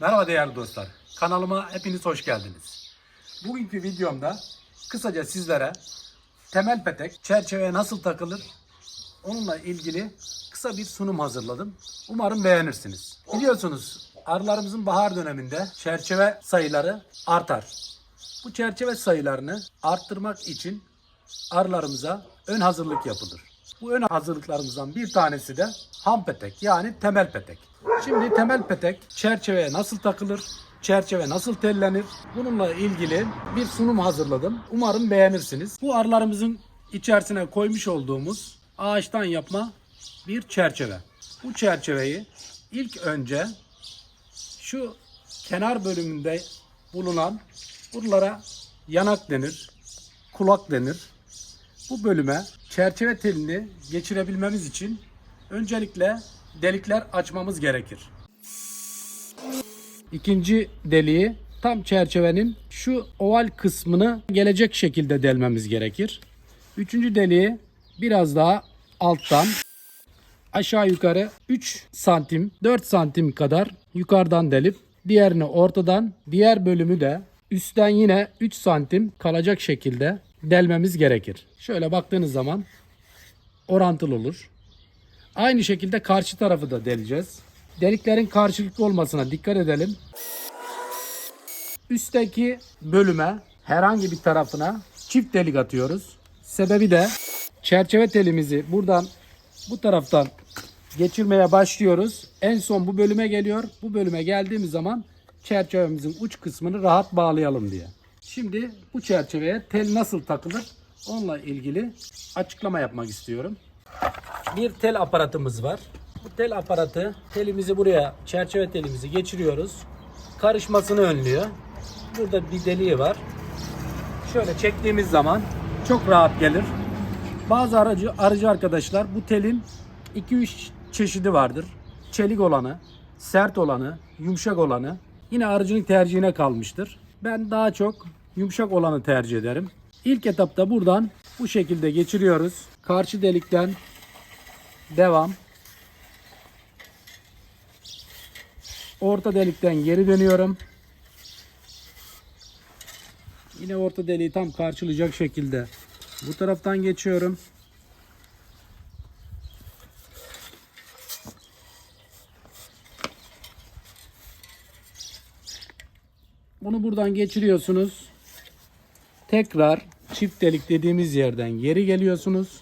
Merhaba değerli dostlar. Kanalıma hepiniz hoş geldiniz. Bugünkü videomda kısaca sizlere temel petek çerçeveye nasıl takılır onunla ilgili kısa bir sunum hazırladım. Umarım beğenirsiniz. Biliyorsunuz arılarımızın bahar döneminde çerçeve sayıları artar. Bu çerçeve sayılarını arttırmak için arılarımıza ön hazırlık yapılır. Bu ön hazırlıklarımızdan bir tanesi de ham petek yani temel petek. Şimdi temel petek çerçeveye nasıl takılır? Çerçeve nasıl tellenir? Bununla ilgili bir sunum hazırladım. Umarım beğenirsiniz. Bu arılarımızın içerisine koymuş olduğumuz ağaçtan yapma bir çerçeve. Bu çerçeveyi ilk önce şu kenar bölümünde bulunan buralara yanak denir, kulak denir. Bu bölüme çerçeve telini geçirebilmemiz için öncelikle delikler açmamız gerekir. İkinci deliği tam çerçevenin şu oval kısmını gelecek şekilde delmemiz gerekir. Üçüncü deliği biraz daha alttan aşağı yukarı 3 santim 4 santim kadar yukarıdan delip diğerini ortadan diğer bölümü de üstten yine 3 santim kalacak şekilde delmemiz gerekir. Şöyle baktığınız zaman orantılı olur. Aynı şekilde karşı tarafı da deleceğiz. Deliklerin karşılıklı olmasına dikkat edelim. Üstteki bölüme herhangi bir tarafına çift delik atıyoruz. Sebebi de çerçeve telimizi buradan bu taraftan geçirmeye başlıyoruz. En son bu bölüme geliyor. Bu bölüme geldiğimiz zaman çerçevemizin uç kısmını rahat bağlayalım diye. Şimdi bu çerçeveye tel nasıl takılır? Onunla ilgili açıklama yapmak istiyorum. Bir tel aparatımız var. Bu tel aparatı telimizi buraya çerçeve telimizi geçiriyoruz. Karışmasını önlüyor. Burada bir deliği var. Şöyle çektiğimiz zaman çok rahat gelir. Bazı aracı arıcı arkadaşlar bu telin 2-3 çeşidi vardır. Çelik olanı, sert olanı, yumuşak olanı. Yine arıcının tercihine kalmıştır. Ben daha çok yumuşak olanı tercih ederim. İlk etapta buradan bu şekilde geçiriyoruz. Karşı delikten devam. Orta delikten geri dönüyorum. Yine orta deliği tam karşılayacak şekilde bu taraftan geçiyorum. Bunu buradan geçiriyorsunuz. Tekrar çift delik dediğimiz yerden geri geliyorsunuz.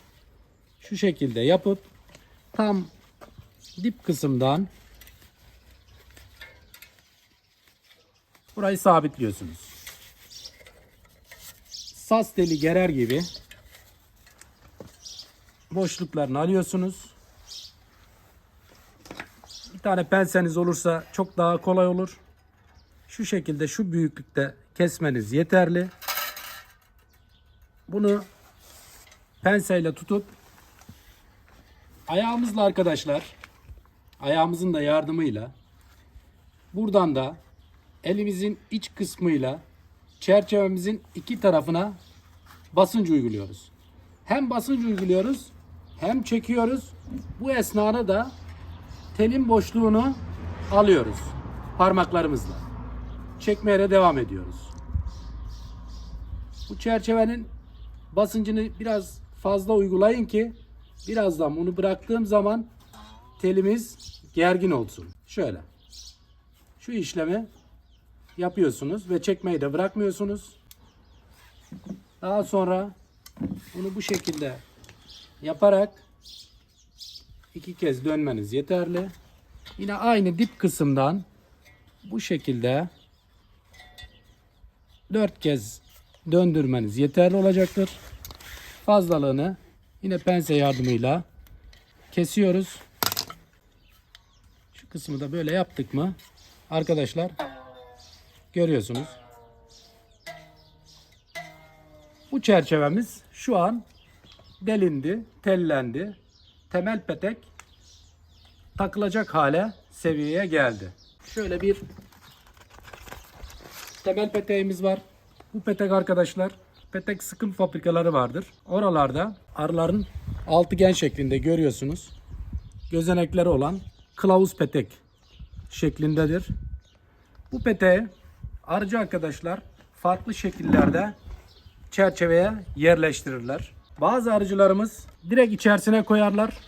Şu şekilde yapıp tam dip kısımdan burayı sabitliyorsunuz. Sas deli gerer gibi boşluklarını alıyorsunuz. Bir tane penseniz olursa çok daha kolay olur. Şu şekilde şu büyüklükte kesmeniz yeterli. Bunu penseyle tutup ayağımızla arkadaşlar ayağımızın da yardımıyla buradan da elimizin iç kısmıyla çerçevemizin iki tarafına basınç uyguluyoruz. Hem basınç uyguluyoruz hem çekiyoruz. Bu esnada da telin boşluğunu alıyoruz parmaklarımızla. Çekmeye de devam ediyoruz. Bu çerçevenin basıncını biraz fazla uygulayın ki birazdan bunu bıraktığım zaman telimiz gergin olsun. Şöyle. Şu işlemi yapıyorsunuz ve çekmeyi de bırakmıyorsunuz. Daha sonra bunu bu şekilde yaparak iki kez dönmeniz yeterli. Yine aynı dip kısımdan bu şekilde dört kez döndürmeniz yeterli olacaktır. Fazlalığını yine pense yardımıyla kesiyoruz. Şu kısmı da böyle yaptık mı arkadaşlar görüyorsunuz. Bu çerçevemiz şu an delindi, tellendi. Temel petek takılacak hale seviyeye geldi. Şöyle bir temel peteğimiz var. Bu petek arkadaşlar petek sıkım fabrikaları vardır. Oralarda arıların altıgen şeklinde görüyorsunuz. Gözenekleri olan kılavuz petek şeklindedir. Bu peteği arıcı arkadaşlar farklı şekillerde çerçeveye yerleştirirler. Bazı arıcılarımız direkt içerisine koyarlar.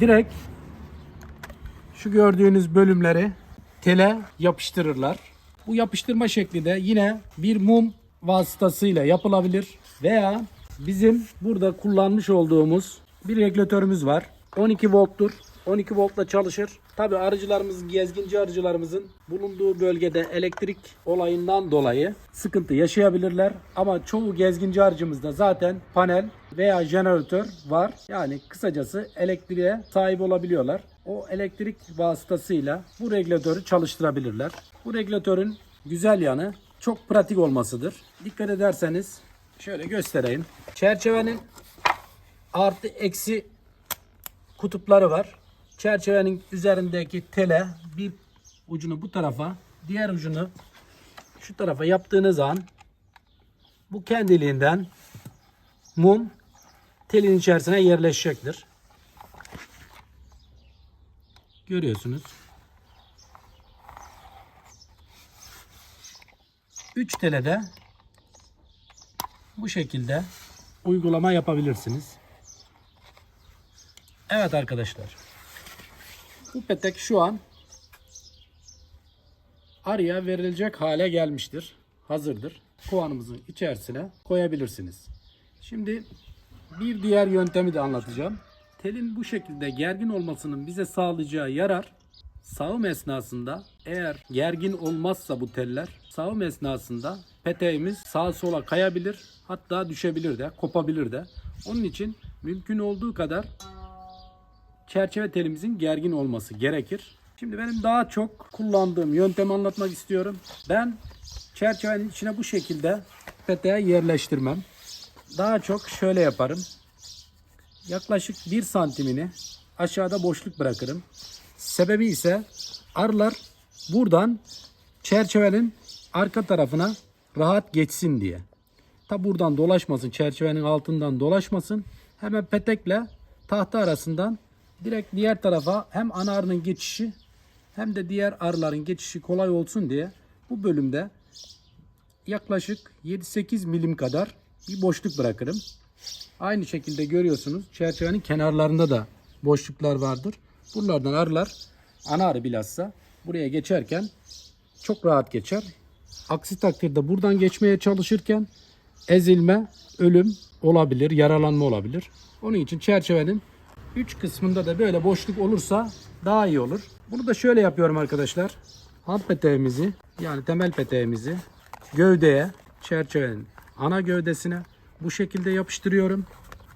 Direkt şu gördüğünüz bölümleri tele yapıştırırlar. Bu yapıştırma şekli de yine bir mum vasıtasıyla yapılabilir veya bizim burada kullanmış olduğumuz bir regülatörümüz var. 12 volttur. 12 voltla çalışır. Tabi arıcılarımızın, gezginci arıcılarımızın bulunduğu bölgede elektrik olayından dolayı sıkıntı yaşayabilirler. Ama çoğu gezginci arıcımızda zaten panel veya jeneratör var. Yani kısacası elektriğe sahip olabiliyorlar. O elektrik vasıtasıyla bu regülatörü çalıştırabilirler. Bu regülatörün güzel yanı çok pratik olmasıdır. Dikkat ederseniz şöyle göstereyim. Çerçevenin artı eksi kutupları var. Çerçevenin üzerindeki tele bir ucunu bu tarafa, diğer ucunu şu tarafa yaptığınız an bu kendiliğinden mum telin içerisine yerleşecektir. Görüyorsunuz. 3 telede bu şekilde uygulama yapabilirsiniz. Evet arkadaşlar. Bu petek şu an arıya verilecek hale gelmiştir. Hazırdır. Kovanımızın içerisine koyabilirsiniz. Şimdi bir diğer yöntemi de anlatacağım. Telin bu şekilde gergin olmasının bize sağlayacağı yarar sağım esnasında eğer gergin olmazsa bu teller sağım esnasında peteğimiz sağa sola kayabilir hatta düşebilir de kopabilir de. Onun için mümkün olduğu kadar çerçeve telimizin gergin olması gerekir. Şimdi benim daha çok kullandığım yöntemi anlatmak istiyorum. Ben çerçevenin içine bu şekilde peteği yerleştirmem. Daha çok şöyle yaparım. Yaklaşık 1 santimini aşağıda boşluk bırakırım. Sebebi ise arılar buradan çerçevenin arka tarafına rahat geçsin diye. Ta buradan dolaşmasın, çerçevenin altından dolaşmasın. Hemen petekle tahta arasından direkt diğer tarafa hem ana arının geçişi hem de diğer arıların geçişi kolay olsun diye bu bölümde yaklaşık 7-8 milim kadar bir boşluk bırakırım. Aynı şekilde görüyorsunuz çerçevenin kenarlarında da boşluklar vardır. Buralardan arılar ana arı bilhassa buraya geçerken çok rahat geçer. Aksi takdirde buradan geçmeye çalışırken ezilme, ölüm olabilir, yaralanma olabilir. Onun için çerçevenin 3 kısmında da böyle boşluk olursa daha iyi olur. Bunu da şöyle yapıyorum arkadaşlar. Ham peteğimizi yani temel peteğimizi gövdeye, çerçevenin ana gövdesine bu şekilde yapıştırıyorum.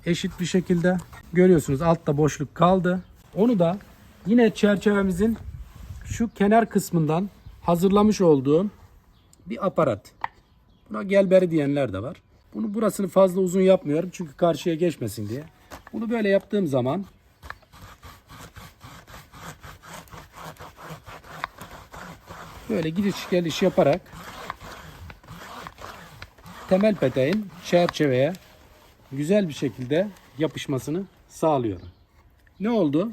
Eşit bir şekilde. Görüyorsunuz altta boşluk kaldı. Onu da yine çerçevemizin şu kenar kısmından hazırlamış olduğum bir aparat. Buna gelberi diyenler de var. Bunu burasını fazla uzun yapmıyorum çünkü karşıya geçmesin diye. Bunu böyle yaptığım zaman böyle gidiş geliş yaparak temel peteğin çerçeveye güzel bir şekilde yapışmasını sağlıyorum. Ne oldu?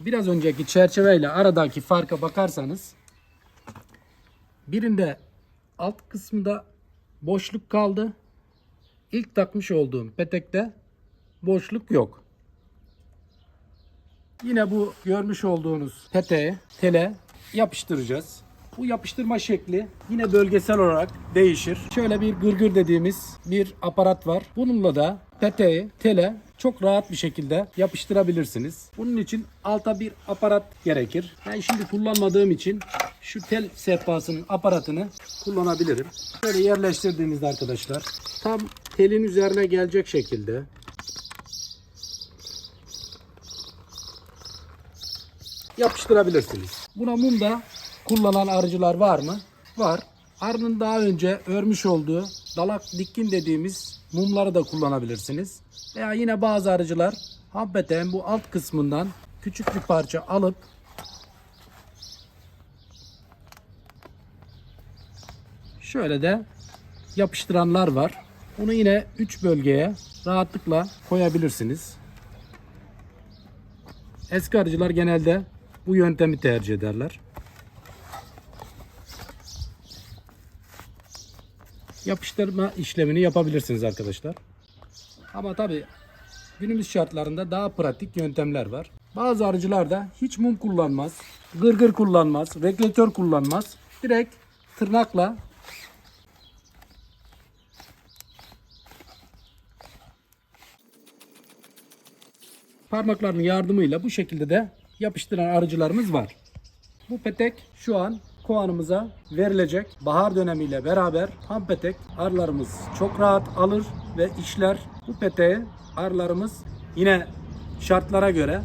Biraz önceki çerçeveyle aradaki farka bakarsanız birinde alt kısmında boşluk kaldı. İlk takmış olduğum petekte boşluk yok. Yine bu görmüş olduğunuz peteği tele yapıştıracağız. Bu yapıştırma şekli yine bölgesel olarak değişir. Şöyle bir gırgır dediğimiz bir aparat var. Bununla da peteği tele çok rahat bir şekilde yapıştırabilirsiniz. Bunun için alta bir aparat gerekir. Ben şimdi kullanmadığım için şu tel sehpasının aparatını kullanabilirim. Böyle yerleştirdiğinizde arkadaşlar tam telin üzerine gelecek şekilde yapıştırabilirsiniz. Buna mum da kullanan arıcılar var mı? Var. Arının daha önce örmüş olduğu dalak dikkin dediğimiz mumları da kullanabilirsiniz. Veya yine bazı arıcılar hakikaten bu alt kısmından küçük bir parça alıp şöyle de yapıştıranlar var. Bunu yine 3 bölgeye rahatlıkla koyabilirsiniz. Eski arıcılar genelde bu yöntemi tercih ederler. Yapıştırma işlemini yapabilirsiniz arkadaşlar. Ama tabi günümüz şartlarında daha pratik yöntemler var. Bazı arıcılarda hiç mum kullanmaz, gırgır kullanmaz, regülatör kullanmaz. Direkt tırnakla parmaklarının yardımıyla bu şekilde de yapıştıran arıcılarımız var. Bu petek şu an kovanımıza verilecek. Bahar dönemiyle beraber ham petek arılarımız çok rahat alır ve işler. Bu peteği arılarımız yine şartlara göre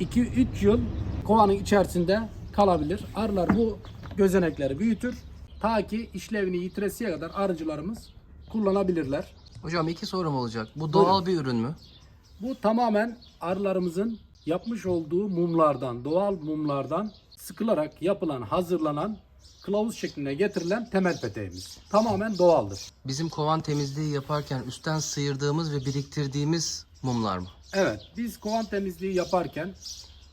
2-3 yıl kovanın içerisinde kalabilir. Arılar bu gözenekleri büyütür. Ta ki işlevini yitiresiye kadar arıcılarımız kullanabilirler. Hocam iki sorum olacak. Bu doğal bir ürün mü? Bu tamamen arılarımızın yapmış olduğu mumlardan, doğal mumlardan sıkılarak yapılan, hazırlanan kılavuz şeklinde getirilen temel peteğimiz. Tamamen doğaldır. Bizim kovan temizliği yaparken üstten sıyırdığımız ve biriktirdiğimiz mumlar mı? Evet, biz kovan temizliği yaparken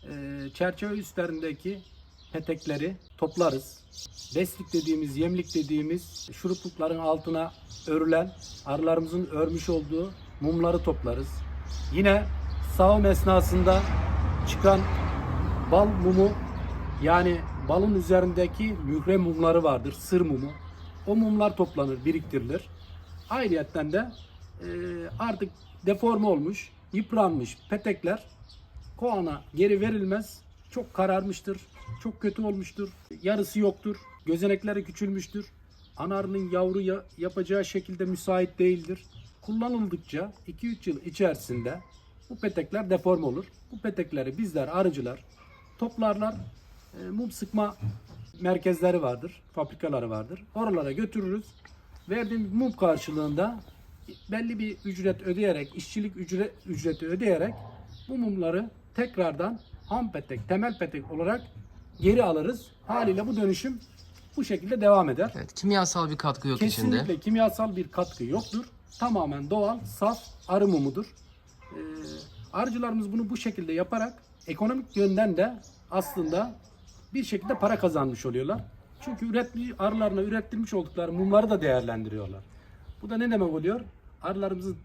e, çerçeve üstlerindeki petekleri toplarız. Beslik dediğimiz, yemlik dediğimiz şuruplukların altına örülen, arılarımızın örmüş olduğu mumları toplarız. Yine sağım esnasında çıkan bal mumu yani balın üzerindeki mühre mumları vardır, sır mumu. O mumlar toplanır, biriktirilir. Ayrıyetten de e, artık deforme olmuş, yıpranmış petekler kovana geri verilmez. Çok kararmıştır, çok kötü olmuştur, yarısı yoktur, gözenekleri küçülmüştür. Anarının yavru ya- yapacağı şekilde müsait değildir. Kullanıldıkça 2-3 yıl içerisinde bu petekler deforme olur. Bu petekleri bizler arıcılar toplarlar. E, mum sıkma merkezleri vardır, fabrikaları vardır. Oralara götürürüz. Verdiğimiz mum karşılığında belli bir ücret ödeyerek, işçilik ücret, ücreti ödeyerek bu mumları tekrardan ham petek, temel petek olarak geri alırız. Haliyle bu dönüşüm bu şekilde devam eder. Evet, kimyasal bir katkı yok Kesinlikle içinde. kimyasal bir katkı yoktur. Tamamen doğal, saf arı mumudur. Ee, arıcılarımız bunu bu şekilde yaparak ekonomik yönden de aslında bir şekilde para kazanmış oluyorlar. Çünkü üretmiş, arılarına ürettirmiş oldukları mumları da değerlendiriyorlar. Bu da ne demek oluyor? Arılarımızın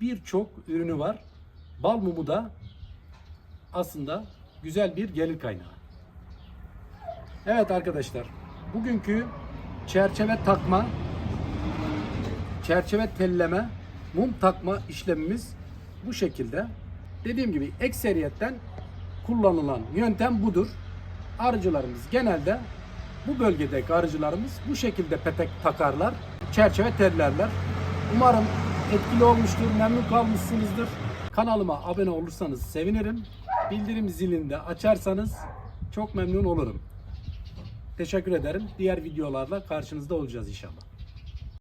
birçok ürünü var. Bal mumu da aslında güzel bir gelir kaynağı. Evet arkadaşlar, bugünkü çerçeve takma çerçeve telleme, mum takma işlemimiz bu şekilde. Dediğim gibi ekseriyetten kullanılan yöntem budur. Arıcılarımız genelde bu bölgedeki arıcılarımız bu şekilde petek takarlar, çerçeve tellerler. Umarım etkili olmuştur, memnun kalmışsınızdır. Kanalıma abone olursanız sevinirim. Bildirim zilini de açarsanız çok memnun olurum. Teşekkür ederim. Diğer videolarla karşınızda olacağız inşallah.